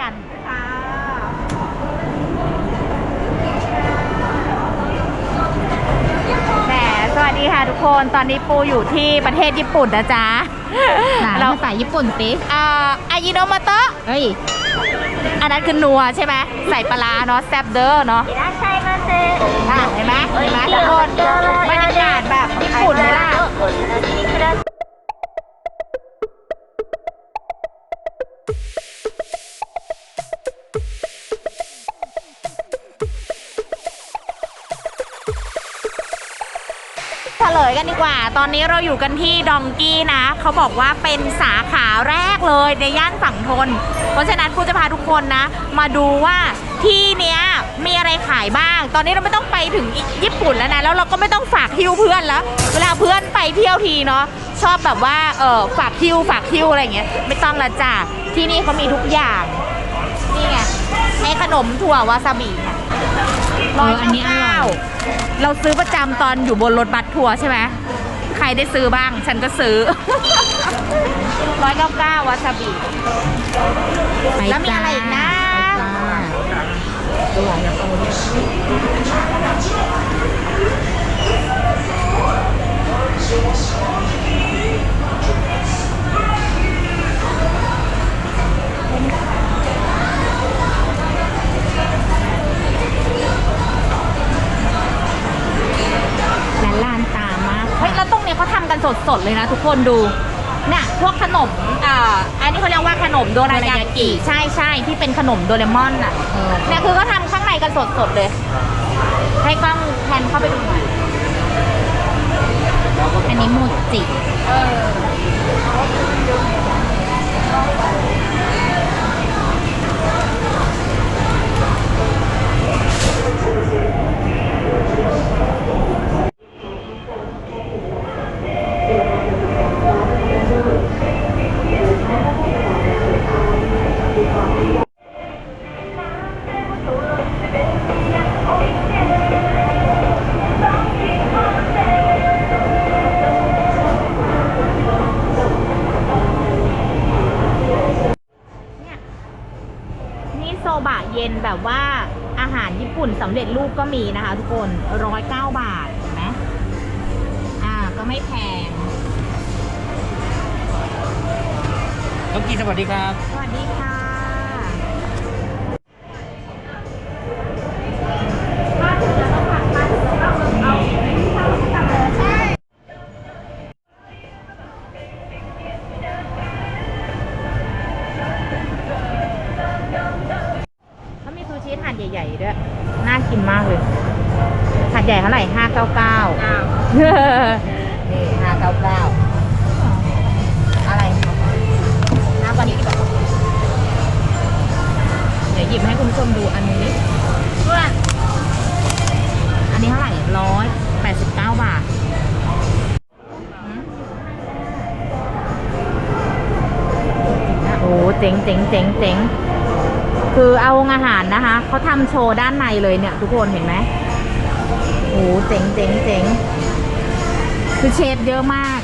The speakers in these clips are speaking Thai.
กันค่ะแหมสวัสดีค่ะทุกคนตอนนี้ปูอยู่ที่ประเทศญี่ปุ่นนะจ๊ะเราเรา ภาษาญี่ปุ่นสิอ่าอายิโนโมโตะเฮ้ย อันนั้นคือนัวใช่ไหมใส่ปลาร้าเนาะแซ่บเด้อเนาะอะเห็นไหมเห็นไหมทุกคนบรรยากาศแบบญี่ปุ่นเลยล่ะเฉลย กันดีกว่า ตอนนี้เราอยู่กันที่ดองกี้นะ เขาบอกว่าเป็นสาขาแรกเลยในย่านฝั่งทน เพราะฉะนั้นกูจะพาทุกคนนะ มาดูว่าที่เนี้ยมีอะไรขายบ้าง ตอนนี้เราไม่ต้องไปถึงญี่ปุ่นแล้วนะ แล้วเราก็ไม่ต้องฝากฮิ้วเพื่อนแล้ว เวลาเพื่อนไปเที่ยวทีเนาะ ชอบแบบว่าเออฝากฮิ้วฝากฮิ้วอะไรอย่างเงี้ย ไม่ต้องละจ้ะ ที่นี่เขามีทุกอย่าง นี่ไงไอ้ขนมถั่ววาซาบิเนี่ยเอออันนี้อร่อย เราซื้อประจำตอนอยู่บนรถบัสทัวร์ใช่ไหมใครได้ซื้อบ้าง ฉันก็ซื้อร้อยเก้าเก้าวาซาบิไปแล้วมีอะไรอีกนะไปจ้าและลานตามาก เฮ้ย แล้วตรงเนี้ยเขาทำกันส ดๆเลยนะทุกคนดูเนี่ยพวกขนมอ่าอันนี้เขาเรียกว่าขนมโดรายากิใช่ใช่ที่เป็นขนมโดเรมอนอะเออเนี่ยคือเขาทำข้างในกันสดๆเลย ให้กล้องแพนเข้าไปดูหน่อยอันนี้โมจิเองกีสวัสดีครับ สวัสดีค่ะ เขามีซูชิถาดใหญ่ๆด้วย น่ากินมากเลยถาดใหญ่เท่าไหร่ห้าเก้าเก้านี่ห้าเก้าเก้า วันนี้ดีกว่าเดี๋ยวหยิบให้คุณผู้ชมดูอันนี้เพื่อนอันนี้เท่าไหร่ร้อยแปดสิบเก้าบาทหืมโอ้เจ๋งเจ๋งเจ๋งเจ๋งคือเอาอาหารนะคะ เขาทำโชว์ด้านในเลยเนี่ย ทุกคนเห็นไหมโอ้เจ๋งเจ๋งเจ๋งคือเชฟเยอะมากเ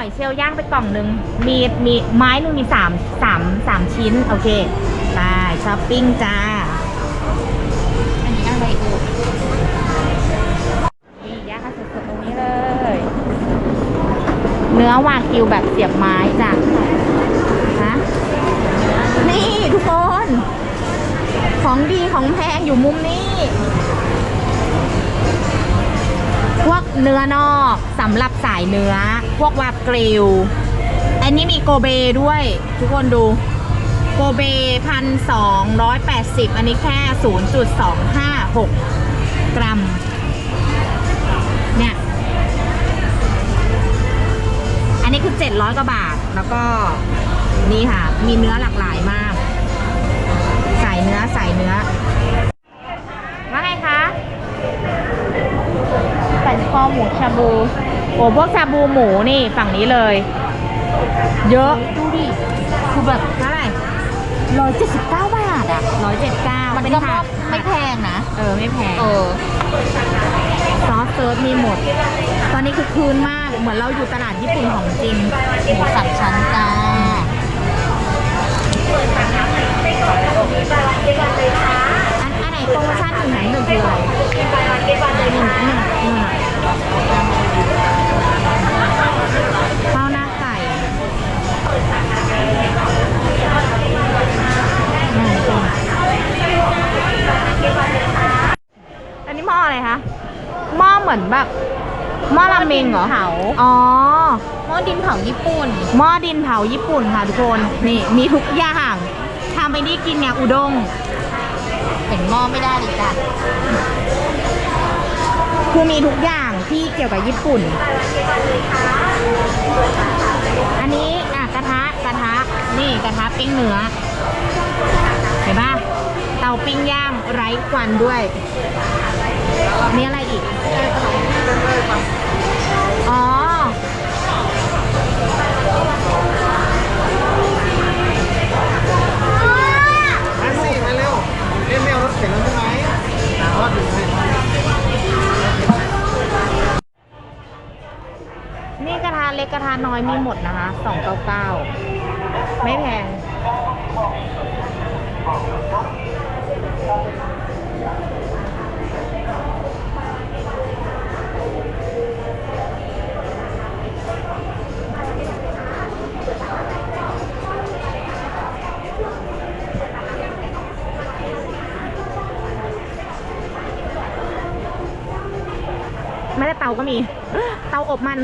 อาหอยเชลล์ย่างไปกล่องหนึ่งมีมีไม้หนึ่งมีสามสามสามชิ้น โอเคไปช้อปปิ้งจ้า อันนี้อะไรอ่ยนี่ย่างสดๆตรงนี้เลย เนื้อวากิวแบบเสียบไม้จ้ะฮะนี่ทุกคน ของดีของแพงอยู่มุมนี้พวกเนื้อนอกสำหรับสายเนื้อ พวกวากิวอันนี้มีโกเบด้วย ทุกคนดู โกเบพันสองร้อยแปดสิบอันนี้แค่ศูนย์จุดสองห้าหกกรัม เนี่ย อันนี้คือ700กว่าบาท แล้วก็นี่ค่ะ มีเนื้อหลากหลายมาก ใส่เนื้อใส่เนื้อว่าไงคะใส่คอหมูชาบู โอ้พวกชาบูหมูนี่ฝั่งนี้เลย เยอะดูดิคือแบบเท่าไหร่ร้อยเจ็ดสิบเก้าบาทอะร้อยเจ็ดเก้ามันก็ไม่แพงนะ เออไม่แพงเออซอสเซิร์ฟมีหมด ตอนนี้คือคืนมาก เหมือนเราอยู่ตลาดญี่ปุ่นของจริงหมูสับชั้นจ้า โปรโมชั่นหนึ่งนึ่นึ่งคืออะไหนึ่งหนึ่ข้าหน้าไก่อันนี้หม้ออะไรคะหม้อเหมือนแบบหม้อราเมงเหรอเผาอ๋อหม้อดินเผาญี่ปุ่นหม้อดินเผาญี่ปุ่นค่ะทุกคนนี่มีทุกอย่างทำไปนี่กินเนี่ยอุด้ง เห็นหม้อไม่ได้เลยจ้ะคือมีทุกอย่างที่เกี่ยวกับญี่ปุ่น อันนี้อะกระทะกระทะนี่กระทะปิ้งเนื้อ เห็นปะเตาปิ้งย่างไร้ควันด้วยนี่อะไรอีก อ๋อ เล่นแมวรถเข็นแล้วใช่ไหมอะทอดอยู่ให้นี่กระทะเล็กกระทะน้อยมีหมดนะคะ299ไม่แพง ไม่ได้เตาก็มี เตาอบมัน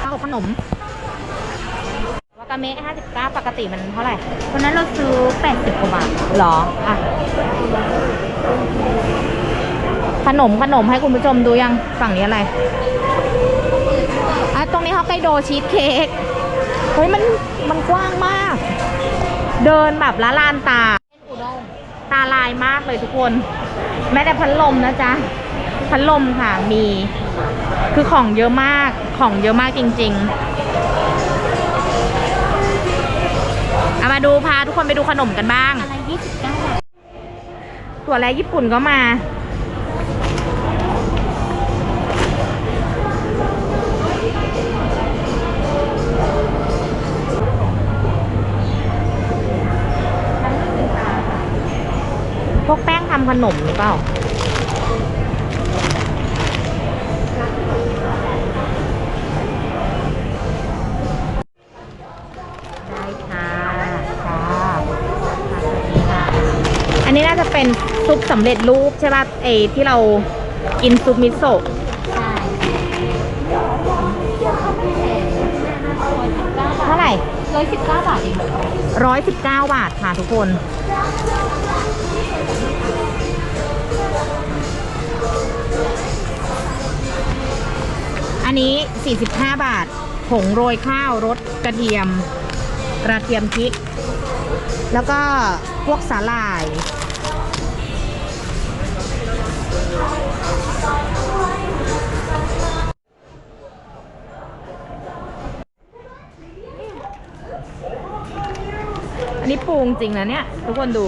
เตาอบขนมวากาเมะ59 ปกติมันเท่าไหร่วันนั้นเราซื้อ 80 กว่าบาทหรอ อะ ขนมขนมให้คุณผู้ชมดูยังฝั่งนี้อะไรอะตรงนี้ฮอกไกโดชีสเค้กเฮ้ยมันมันกว้างมาก เดินแบบละลานตา ตาลายมากเลยทุกคน แม้แต่พัดลมนะจ๊ะ พัดลมค่ะมีคือของเยอะมากของเยอะมากจริง ๆ เอามาดูพาทุกคนไปดูขนมกันบ้างอะไร29บาทถั่วแร้ญี่ปุ่นก็มา พวกแป้งทำขนมหรือเปล่า สำเร็จรูปใช่ป่ะเอที่เรากินซุปมิโซะใช่เท่าไหร่119บเก้าบาทเองร้อยสิบเก้าบาทค่ะทุกคน อันนี้45บาท ผงโรยข้าวรสกระเทียม กระเทียมพริก แล้วก็พวกสาหร่าย อันนี้ปูจริงนะเนี่ย ทุกคนดู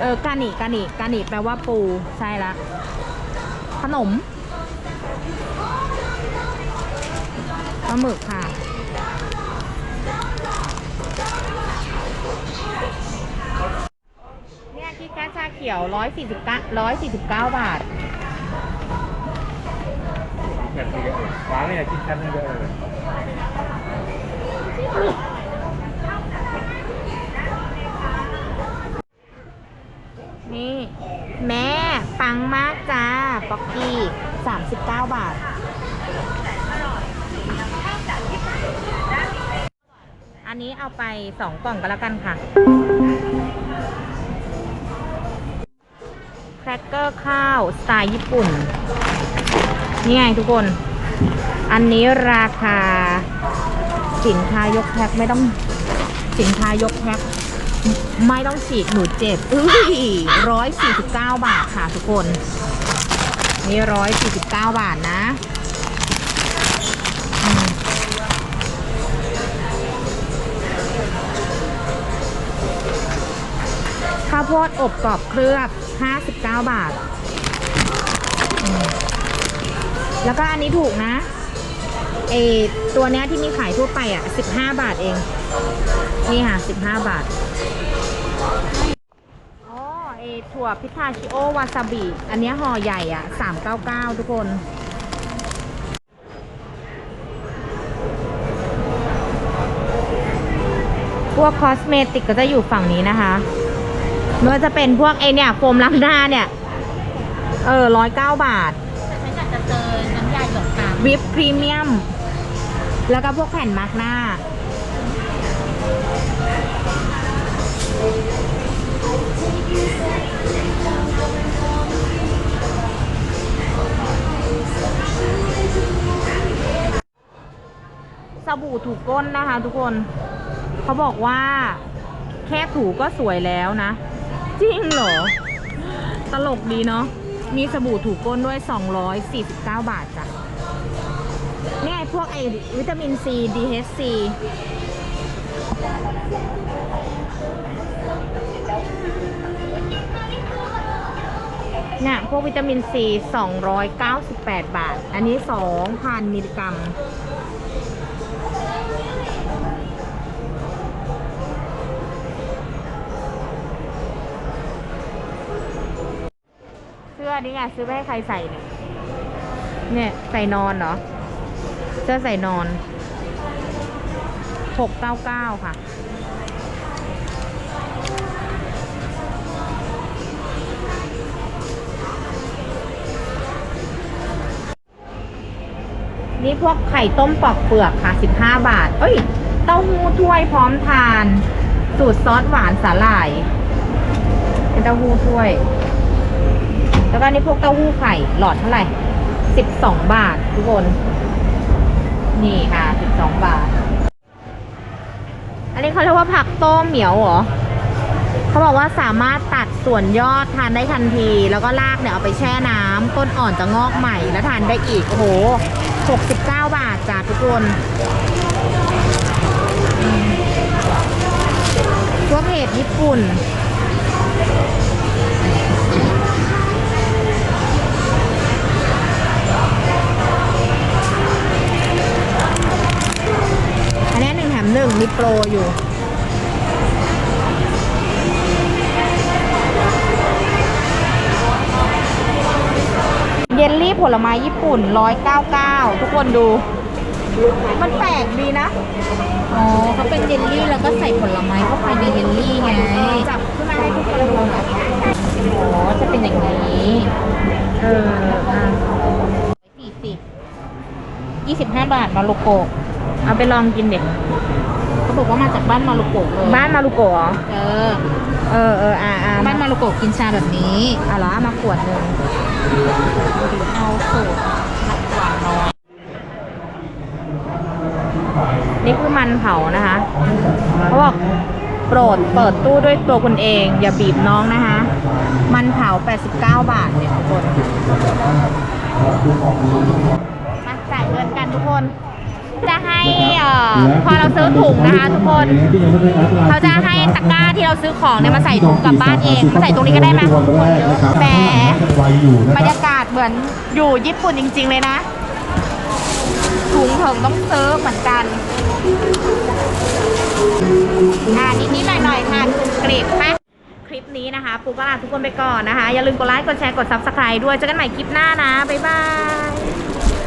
เออกานิกานิกานิแปลว่าปูใช่ละขนมปลาหมึกค่ะ แค่ชาเขียว149 149บาท แบบนี้ฟ้าไม่อยากคิดชั้นนึงเด้อนี่แม่ปังมากจ้าป๊อกกี้39บาท อันนี้เอาไป2กล่องก็แล้วกันค่ะแครกเกอร์ข้าวสไตล์ญี่ปุ่น นี่ไงทุกคน อันนี้ราคา สินค้ายกแพ็คไม่ต้องสินค้ายกแพ็คไม่ต้องฉีกหนูเจ็บอุ้ยร้อยสี่สิบเก้าบาทค่ะทุกคน นี่ร้อยสี่สิบเก้าบาทนะข้าวโพดอบกรอบเคลือบ ห้าสิบเก้าบาท แล้วก็อันนี้ถูกนะเอตัวเนี้ยที่มีขายทั่วไปอะสิบห้าบาทเอง นี่ค่ะสิบห้าบาทอ๋อเอถั่วพิทาชิโอวาซาบิ อันเนี้ยห่อใหญ่อะ 399 ทุกคนพวกคอสเมติกก็จะอยู่ฝั่งนี้นะคะ ไม่ว่าจะเป็นพวกไอเนี่ยโฟมล้างหน้าเนี่ย เออร้อยเก้าบาท แต่ฉันอยากจะเจอน้ำยาหยดตามวิปพรีเมียม แล้วก็พวกแผ่นมาร์กหน้า สบู่ถูกก้นนะคะทุกคน เขาบอกว่า แค่ถูก็สวยแล้วนะ จริงเหรอ ตลกดีเนาะ มีสบู่ถูกก้นด้วย 249 บาทจ้ะเนี่ยไอพวกไอวิตามินซี DHC เนี่ยพวกวิตามินซี 298 บาท อันนี้ 2,000 มิลลิกรัม อนี่ไงซื้อไปให้ใครใส่เนี่ย เนี่ยใส่นอนเหรอ เสื้อใส่นอนหกเก้าเก้าค่ะ นี่พวกไข่ต้มปอกเปลือกค่ะ15บาท เอ้ย เต้าหู้ถ้วยพร้อมทาน สูตรซอสหวานสาหร่าย เป็นเต้าหู้ถ้วย แล้วก็นี่พวกเต้าหู้ไข่หลอดเท่าไหร่12บสองบาททุกคน นี่ค่ะ12บสองบาท อันนี้เขาเรียกว่าผักต้มเหมียวเหรอเขาบอกว่าสามารถตัดส่วนยอดทานได้ทันที แล้วก็รากเนี่ยเอาไปแช่น้ำต้นอ่อนจะงอกใหม่แล้วทานได้อีก โอ้โห69 บาทจ้าทุกคนพวกเห็ดญี่ปุ่น ผลไม้ญี่ปุ่น 199 ทุกคนดู มันแปลกดีนะ อ๋อเขาเป็นเยลลี่แล้วก็ใส่ผลไม้เข้าไปในเยลลี่ไง จับขึ้นมาให้ทุกคนดูหน่อยอ๋อจะเป็นอย่างนี้ เอออะสี่สิบยี่สิบห้าบาทมารุโกะเอาไปลองกินเด็กเขาบอกว่ามาจากบ้านมารุโกะเลยบ้านมารุโกะเหรอ เออ เออเอออ่าอ่าบ้านมารุโกะกินชาแบบนี้อะเหรอเอามาขวดหนึ่งเอาสูตรนักหวานน้อยนี่คือมันเผานะคะเขาบอกโปรดเปิดตู้ด้วยตัวคุณเอง อย่าบีบน้องนะคะ มันเผา 89 บาทเนี่ยทุกคนมาจ่ายเงินกันทุกคนจะให้เอ่อ พอเราซื้อถุงนะคะทุกคนเขาจะให้ตะกร้าที่เราซื้อของเนี่ยมาใส่ถุงกลับบ้านเองมาใส่ตรงนี้ก็ได้ไหมแหมบรรยากาศเหมือนอยู่ญี่ปุ่นจริง ๆ เลยนะถุงเถิงต้องซื้อเหมือนกันอ่านิดๆหน่อยๆค่ะกรีบแป๊บคลิปนี้นะคะปูก็ลาทุกคนไปก่อนนะคะ อย่าลืมกดไลค์กดแชร์กด subscribe ด้วยเจอกันใหม่คลิปหน้านะ บ๊ายบาย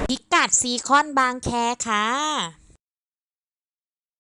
พิกัดซีคอนบางแคค่ะ